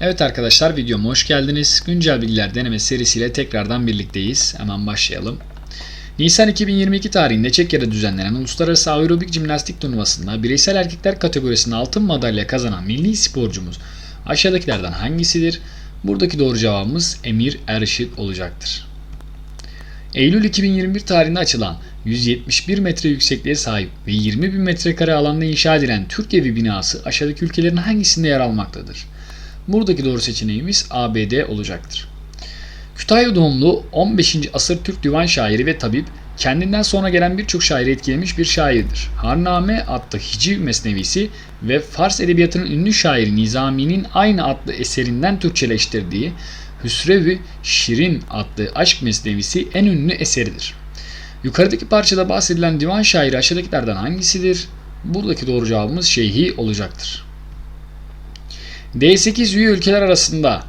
Evet arkadaşlar videoma hoş geldiniz. Güncel bilgiler deneme serisiyle tekrardan birlikteyiz. Hemen başlayalım. Nisan 2022 tarihinde Çekya'da düzenlenen Uluslararası Aerobik Jimnastik Turnuvası'nda bireysel erkekler kategorisinde altın madalya kazanan milli sporcumuz aşağıdakilerden hangisidir? Buradaki doğru cevabımız Emir Erşit olacaktır. Eylül 2021 tarihinde açılan 171 metre yüksekliğe sahip ve 20 bin metrekare alanda inşa edilen Türk Evi binası aşağıdaki ülkelerin hangisinde yer almaktadır? Buradaki doğru seçeneğimiz ABD olacaktır. Kütahya doğumlu 15. asır Türk divan şairi ve tabip, kendinden sonra gelen birçok şairi etkilemiş bir şairdir. Harname adlı hiciv mesnevisi ve Fars edebiyatının ünlü şairi Nizami'nin aynı adlı eserinden Türkçeleştirdiği Hüsrev-i Şirin adlı aşk mesnevisi en ünlü eseridir. Yukarıdaki parçada bahsedilen divan şairi aşağıdakilerden hangisidir? Buradaki doğru cevabımız Şeyhi olacaktır. D8 üye ülkeler arasında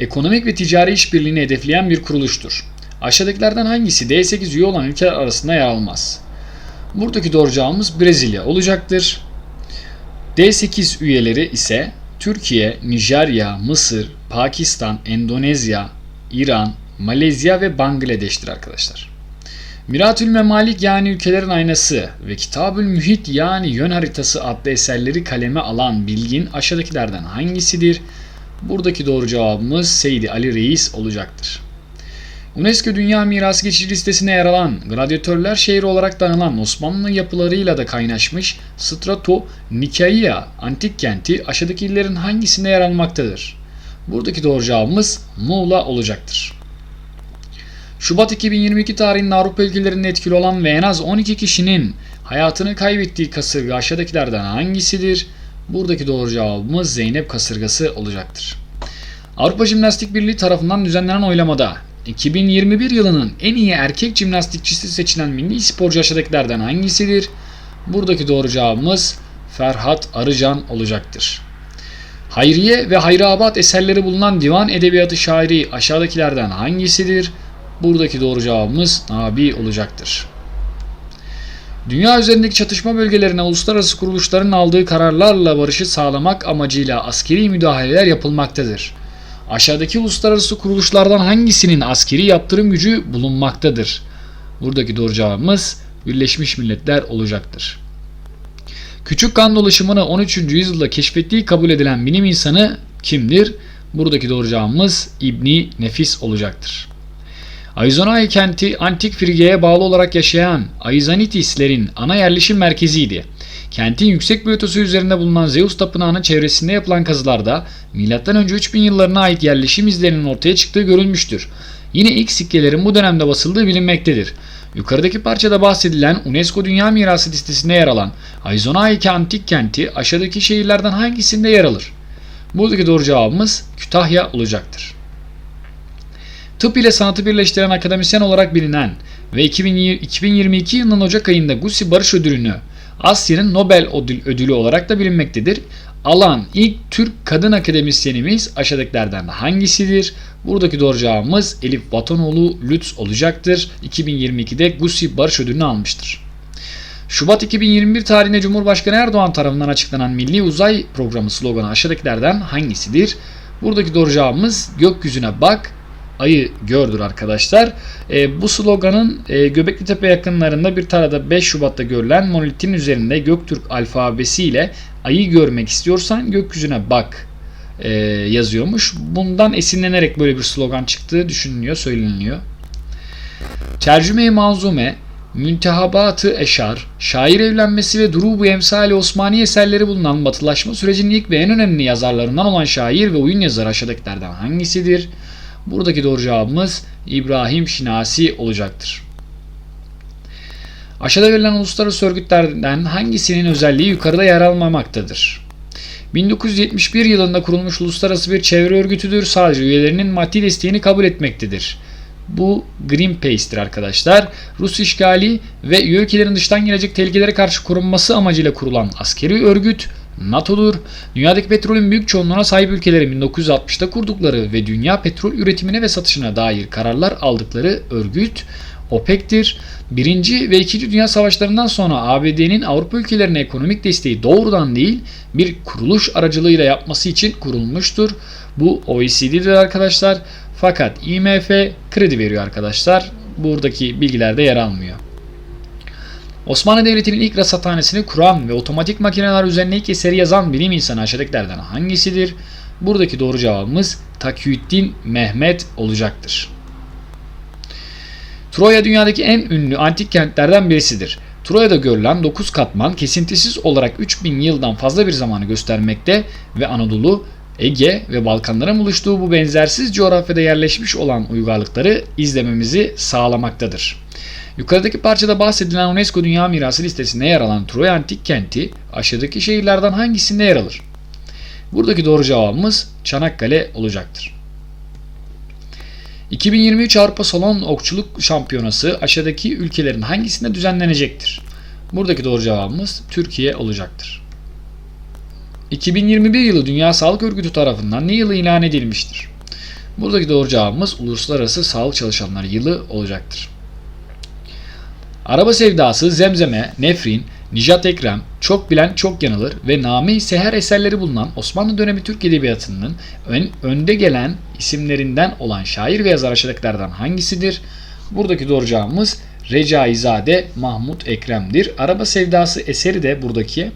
ekonomik ve ticari işbirliğini hedefleyen bir kuruluştur. Aşağıdakilerden hangisi D8 üye olan ülkeler arasında yer almaz? Buradaki doğru cevabımız Brezilya olacaktır. D8 üyeleri ise Türkiye, Nijerya, Mısır, Pakistan, Endonezya, İran, Malezya ve Bangladeş'tir arkadaşlar. Miratül Memalik yani ülkelerin aynası ve Kitabül Mühit yani yön haritası adlı eserleri kaleme alan bilgin aşağıdakilerden hangisidir? Buradaki doğru cevabımız Seydi Ali Reis olacaktır. UNESCO Dünya Mirası geçici listesine yer alan, gladyatörler şehri olarak da anılan Osmanlı yapılarıyla da kaynaşmış Strato Nikaia antik kenti aşağıdaki illerin hangisinde yer almaktadır? Buradaki doğru cevabımız Muğla olacaktır. Şubat 2022 tarihinde Avrupa ülkelerinde etkili olan ve en az 12 kişinin hayatını kaybettiği kasırga aşağıdakilerden hangisidir? Buradaki doğru cevabımız Zeynep kasırgası olacaktır. Avrupa Jimnastik Birliği tarafından düzenlenen oylamada 2021 yılının en iyi erkek jimnastikçisi seçilen milli sporcu aşağıdakilerden hangisidir? Buradaki doğru cevabımız Ferhat Arıcan olacaktır. Hayriye ve Hayrabat eserleri bulunan divan edebiyatı şairi aşağıdakilerden hangisidir? Buradaki doğru cevabımız Nabi olacaktır. Dünya üzerindeki çatışma bölgelerine uluslararası kuruluşların aldığı kararlarla barışı sağlamak amacıyla askeri müdahaleler yapılmaktadır. Aşağıdaki uluslararası kuruluşlardan hangisinin askeri yaptırım gücü bulunmaktadır? Buradaki doğru cevabımız Birleşmiş Milletler olacaktır. Küçük kan dolaşımını 13. yüzyılda keşfettiği kabul edilen bilim insanı kimdir? Buradaki doğru cevabımız İbni Nefis olacaktır. Aizonay kenti antik Frigya'ya bağlı olarak yaşayan Aizanitislerin ana yerleşim merkeziydi. Kentin yüksek platosu üzerinde bulunan Zeus tapınağının çevresinde yapılan kazılarda M.Ö. 3000 yıllarına ait yerleşim izlerinin ortaya çıktığı görülmüştür. Yine ilk sikkelerin bu dönemde basıldığı bilinmektedir. Yukarıdaki parçada bahsedilen UNESCO Dünya Mirası listesinde yer alan Aizonay antik kenti aşağıdaki şehirlerden hangisinde yer alır? Buradaki doğru cevabımız Kütahya olacaktır. Tıp ile sanatı birleştiren akademisyen olarak bilinen ve 2022 yılının Ocak ayında Gussi Barış Ödülünü Asya'nın Nobel Ödül, Ödülü olarak da bilinmektedir. Alan ilk Türk kadın akademisyenimiz aşağıdakilerden hangisidir? Buradaki doğru cevabımız Elif Vatanoğlu Lütz olacaktır. 2022'de Gussi Barış Ödülünü almıştır. Şubat 2021 tarihinde Cumhurbaşkanı Erdoğan tarafından açıklanan Milli Uzay Programı sloganı aşağıdakilerden hangisidir? Buradaki doğru cevabımız gökyüzüne bak, ayı gördür arkadaşlar. E, bu sloganın e, Göbekli Tepe yakınlarında bir tarada 5 Şubat'ta görülen monolitin üzerinde Göktürk alfabesiyle ayı görmek istiyorsan gökyüzüne bak e, yazıyormuş. Bundan esinlenerek böyle bir slogan çıktığı düşünülüyor, söyleniliyor. Tercüme-i Manzume, Müntehabatı Eşar, şair evlenmesi ve Durubu Emsali Osmani eserleri bulunan batılaşma sürecinin ilk ve en önemli yazarlarından olan şair ve oyun yazarı aşağıdakilerden hangisidir? Buradaki doğru cevabımız İbrahim Şinasi olacaktır. Aşağıda verilen uluslararası örgütlerden hangisinin özelliği yukarıda yer almamaktadır? 1971 yılında kurulmuş uluslararası bir çevre örgütüdür. Sadece üyelerinin maddi desteğini kabul etmektedir. Bu Greenpeace'tir arkadaşlar. Rus işgali ve üye ülkelerin dıştan gelecek tehlikelere karşı korunması amacıyla kurulan askeri örgüt NATO'dur. Dünyadaki petrolün büyük çoğunluğuna sahip ülkelerin 1960'ta kurdukları ve dünya petrol üretimine ve satışına dair kararlar aldıkları örgüt OPEC'tir. Birinci ve İkinci Dünya Savaşlarından sonra ABD'nin Avrupa ülkelerine ekonomik desteği doğrudan değil bir kuruluş aracılığıyla yapması için kurulmuştur. Bu OECD'dir arkadaşlar. Fakat IMF kredi veriyor arkadaşlar. Buradaki bilgilerde yer almıyor. Osmanlı Devleti'nin ilk rasathanesini kuran ve otomatik makineler üzerine ilk eseri yazan bilim insanı aşağıdakilerden hangisidir? Buradaki doğru cevabımız Takiyüddin Mehmet olacaktır. Troya dünyadaki en ünlü antik kentlerden birisidir. Troya'da görülen 9 katman kesintisiz olarak 3000 yıldan fazla bir zamanı göstermekte ve Anadolu, Ege ve Balkanların buluştuğu bu benzersiz coğrafyada yerleşmiş olan uygarlıkları izlememizi sağlamaktadır. Yukarıdaki parçada bahsedilen UNESCO Dünya Mirası listesinde yer alan Troya Antik Kenti aşağıdaki şehirlerden hangisinde yer alır? Buradaki doğru cevabımız Çanakkale olacaktır. 2023 Avrupa Salon Okçuluk Şampiyonası aşağıdaki ülkelerin hangisinde düzenlenecektir? Buradaki doğru cevabımız Türkiye olacaktır. 2021 yılı Dünya Sağlık Örgütü tarafından ne yılı ilan edilmiştir? Buradaki doğru cevabımız Uluslararası Sağlık Çalışanları Yılı olacaktır. Araba sevdası, zemzeme, nefrin, Nijat Ekrem, Çok Bilen Çok Yanılır ve Name-i Seher eserleri bulunan Osmanlı dönemi Türk Edebiyatı'nın ön, önde gelen isimlerinden olan şair ve yazar aşağıdakilerden hangisidir? Buradaki doğru cevabımız Recaizade Mahmut Ekrem'dir. Araba Sevdası eseri de buradaki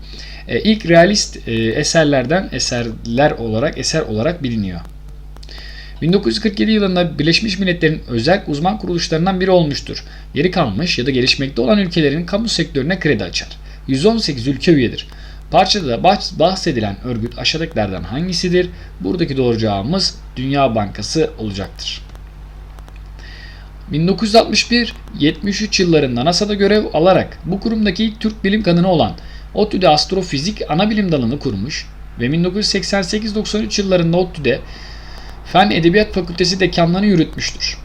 e, ilk realist e, eserlerden eserler olarak eser olarak biliniyor. 1947 yılında Birleşmiş Milletler'in özel uzman kuruluşlarından biri olmuştur. Geri kalmış ya da gelişmekte olan ülkelerin kamu sektörüne kredi açar. 118 ülke üyedir. Parçada bahsedilen örgüt aşağıdakilerden hangisidir? Buradaki doğru cevabımız Dünya Bankası olacaktır. 1961-73 yıllarında NASA'da görev alarak bu kurumdaki ilk Türk bilim kadını olan ODTÜ'de astrofizik ana bilim dalını kurmuş ve 1988-93 yıllarında ODTÜ'de Fen Edebiyat Fakültesi dekanlığını yürütmüştür.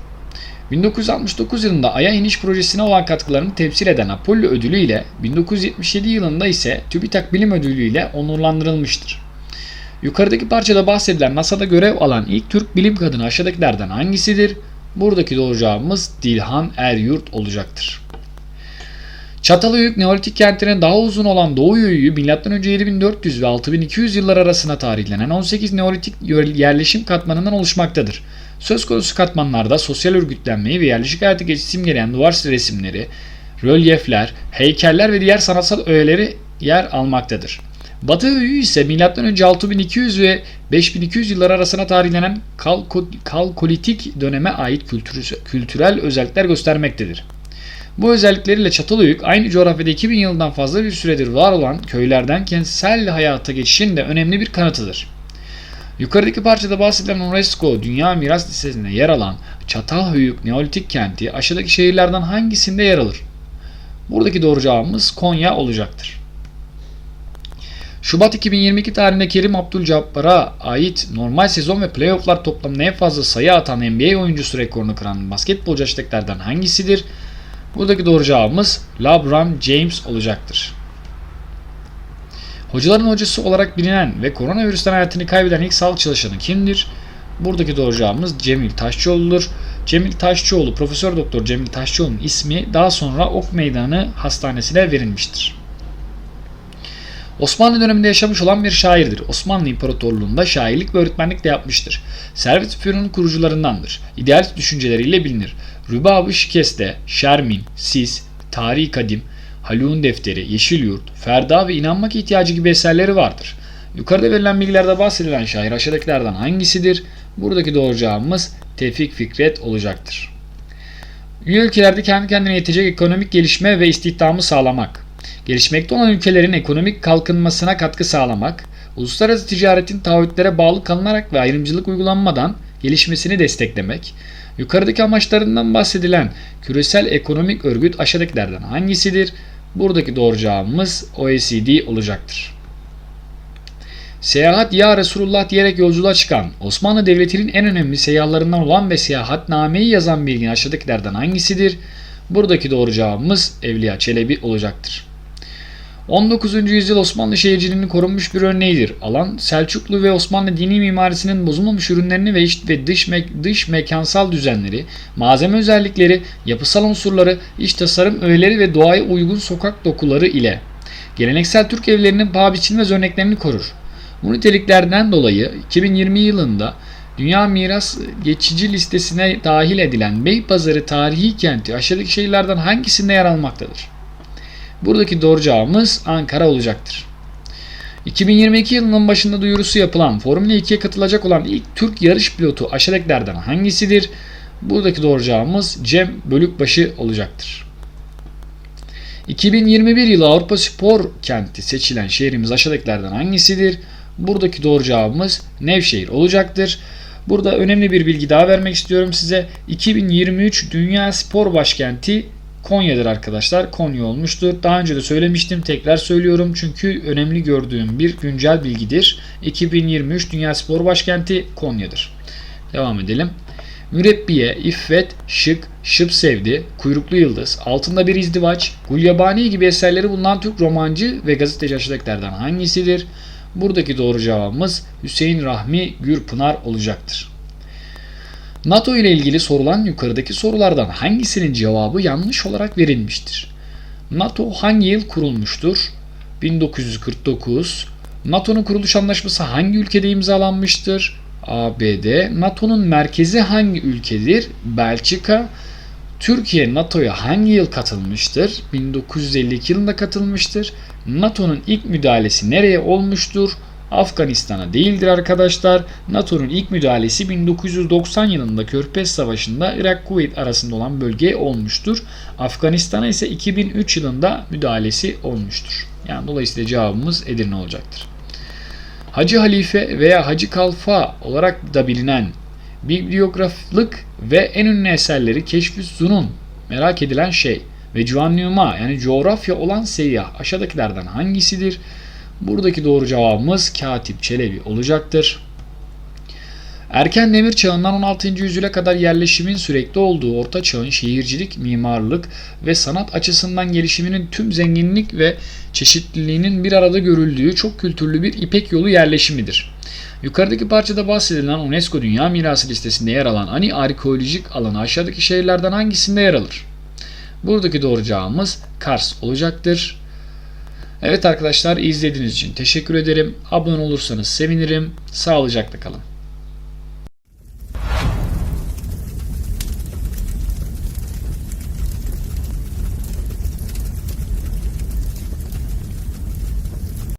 1969 yılında Ay'a iniş projesine olan katkılarını temsil eden Apollo ödülü ile 1977 yılında ise TÜBİTAK Bilim Ödülü ile onurlandırılmıştır. Yukarıdaki parçada bahsedilen NASA'da görev alan ilk Türk bilim kadını aşağıdakilerden hangisidir? Buradaki doğru Dilhan Eryurt olacaktır. Çatalhöyük Neolitik kentinin daha uzun olan Doğu Yöyü'yü M.Ö. 7400 ve 6200 yıllar arasına tarihlenen 18 Neolitik yerleşim katmanından oluşmaktadır. Söz konusu katmanlarda sosyal örgütlenmeyi ve yerleşik hayatı geçiş simgeleyen duvar resimleri, rölyefler, heykeller ve diğer sanatsal öğeleri yer almaktadır. Batı Höyüğü ise M.Ö. 6200 ve 5200 yıllar arasına tarihlenen Kalkolitik döneme ait kültürel özellikler göstermektedir. Bu özellikleriyle Çatalhöyük aynı coğrafyada 2000 yıldan fazla bir süredir var olan köylerden kentsel hayata geçişin de önemli bir kanıtıdır. Yukarıdaki parçada bahsedilen UNESCO Dünya Miras Listesi'nde yer alan Çatalhöyük Neolitik kenti aşağıdaki şehirlerden hangisinde yer alır? Buradaki doğru cevabımız Konya olacaktır. Şubat 2022 tarihinde Kerim Abdülcabbar'a ait normal sezon ve playofflar toplamında en fazla sayı atan NBA oyuncusu rekorunu kıran basketbolcu aşağıdakilerden hangisidir? Buradaki doğru cevabımız LeBron James olacaktır. Hocaların hocası olarak bilinen ve koronavirüsten hayatını kaybeden ilk sağlık çalışanı kimdir? Buradaki doğru cevabımız Cemil Taşçıoğlu'dur. Cemil Taşçıoğlu, Profesör Doktor Cemil Taşçıoğlu'nun ismi daha sonra Ok Meydanı Hastanesi'ne verilmiştir. Osmanlı döneminde yaşamış olan bir şairdir. Osmanlı İmparatorluğu'nda şairlik ve öğretmenlik de yapmıştır. Servet Fünun kurucularındandır. İdeal düşünceleriyle bilinir. Rübab-ı Şikeste, Şermin, Sis, Tarihi Kadim, Haluk'un Defteri, Yeşil Yurt, Ferda ve İnanmak ihtiyacı gibi eserleri vardır. Yukarıda verilen bilgilerde bahsedilen şair aşağıdakilerden hangisidir? Buradaki doğru cevabımız Tevfik Fikret olacaktır. Üye ülkelerde kendi kendine yetecek ekonomik gelişme ve istihdamı sağlamak, gelişmekte olan ülkelerin ekonomik kalkınmasına katkı sağlamak, uluslararası ticaretin taahhütlere bağlı kalınarak ve ayrımcılık uygulanmadan gelişmesini desteklemek, yukarıdaki amaçlarından bahsedilen küresel ekonomik örgüt aşağıdakilerden hangisidir? Buradaki doğru cevabımız OECD olacaktır. Seyahat ya Resulullah diyerek yolculuğa çıkan Osmanlı Devleti'nin en önemli seyyahlarından olan ve seyahatnameyi yazan bilgin aşağıdakilerden hangisidir? Buradaki doğru cevabımız Evliya Çelebi olacaktır. 19. yüzyıl Osmanlı şehirciliğinin korunmuş bir örneğidir. Alan Selçuklu ve Osmanlı dini mimarisinin bozulmamış ürünlerini ve iç ve dış, me- dış mekansal düzenleri, malzeme özellikleri, yapısal unsurları, iç tasarım öğeleri ve doğaya uygun sokak dokuları ile geleneksel Türk evlerinin paha biçilmez örneklerini korur. Bu niteliklerden dolayı 2020 yılında Dünya Miras Geçici listesine dahil edilen Beypazarı tarihi kenti aşağıdaki şehirlerden hangisinde yer almaktadır? Buradaki doğru cevabımız Ankara olacaktır. 2022 yılının başında duyurusu yapılan Formula 2'ye katılacak olan ilk Türk yarış pilotu aşağıdakilerden hangisidir? Buradaki doğru cevabımız Cem Bölükbaşı olacaktır. 2021 yılı Avrupa Spor Kenti seçilen şehrimiz aşağıdakilerden hangisidir? Buradaki doğru cevabımız Nevşehir olacaktır. Burada önemli bir bilgi daha vermek istiyorum size. 2023 Dünya Spor Başkenti Konya'dır arkadaşlar. Konya olmuştur. Daha önce de söylemiştim. Tekrar söylüyorum çünkü önemli gördüğüm bir güncel bilgidir. 2023 Dünya Spor Başkenti Konya'dır. Devam edelim. Mürebbiye, İffet, Şık, Şıp Sevdi, Kuyruklu Yıldız, Altında Bir İzdivaç, Gulyabani gibi eserleri bulunan Türk romancı ve gazeteci aşağıdakilerden hangisidir? Buradaki doğru cevabımız Hüseyin Rahmi Gürpınar olacaktır. NATO ile ilgili sorulan yukarıdaki sorulardan hangisinin cevabı yanlış olarak verilmiştir? NATO hangi yıl kurulmuştur? 1949. NATO'nun kuruluş anlaşması hangi ülkede imzalanmıştır? ABD. NATO'nun merkezi hangi ülkedir? Belçika. Türkiye NATO'ya hangi yıl katılmıştır? 1952 yılında katılmıştır. NATO'nun ilk müdahalesi nereye olmuştur? Afganistan'a değildir arkadaşlar. NATO'nun ilk müdahalesi 1990 yılında Körfez Savaşı'nda Irak-Kuveyt arasında olan bölgeye olmuştur. Afganistan'a ise 2003 yılında müdahalesi olmuştur. Yani dolayısıyla cevabımız Edirne olacaktır. Hacı Halife veya Hacı Kalfa olarak da bilinen bibliograflık ve en ünlü eserleri Keşf-ü Zunun merak edilen şey ve Cuannuma yani coğrafya olan seyyah aşağıdakilerden hangisidir? Buradaki doğru cevabımız Katip Çelebi olacaktır. Erken Demir Çağı'ndan 16. yüzyıla kadar yerleşimin sürekli olduğu Orta Çağ'ın şehircilik, mimarlık ve sanat açısından gelişiminin tüm zenginlik ve çeşitliliğinin bir arada görüldüğü çok kültürlü bir İpek yolu yerleşimidir. Yukarıdaki parçada bahsedilen UNESCO Dünya Mirası listesinde yer alan Ani arkeolojik alanı aşağıdaki şehirlerden hangisinde yer alır? Buradaki doğru cevabımız Kars olacaktır. Evet arkadaşlar izlediğiniz için teşekkür ederim. Abone olursanız sevinirim. Sağlıcakla kalın.